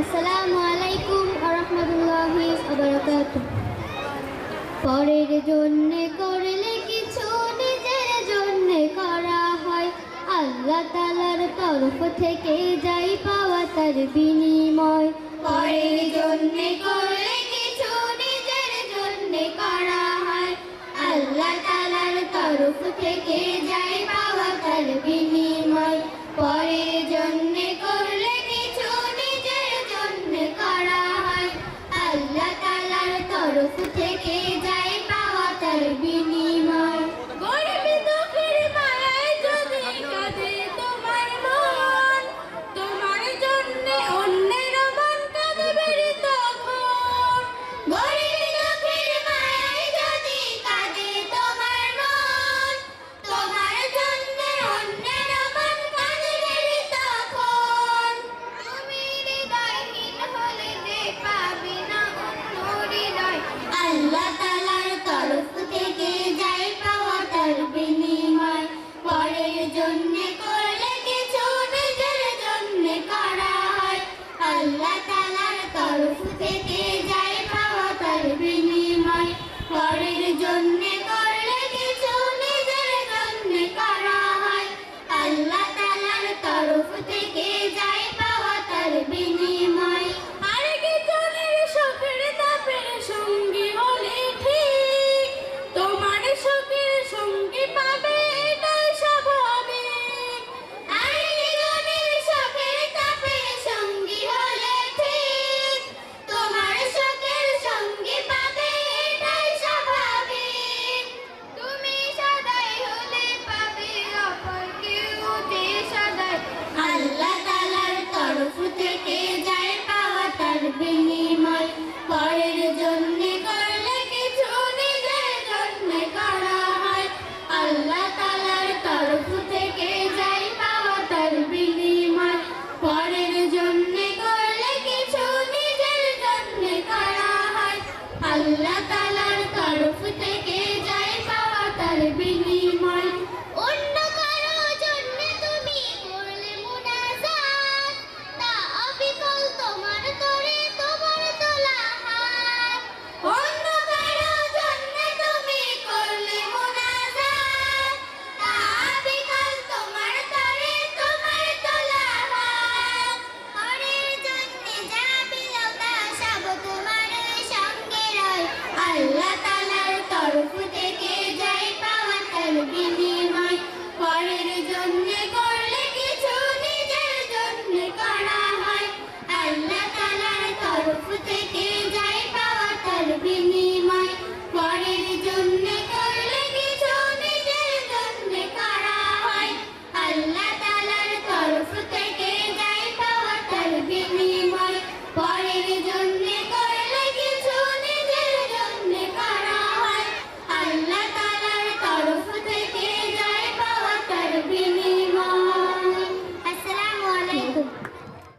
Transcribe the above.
আসসালামু আলাইকুম আরহামতুল্লাহি আবরাকাতুহ পরের জন্যে করলে কিছু নিজের জন্যে করা হয়। আল্লাহ তালার তরফ থেকে যাই পাওয়া তার বিনিময়। পরের জন্যে করলে কিছু নিজের জন্যে করা হয়। আল্লাহ তালার তরফ থেকে যাই Allah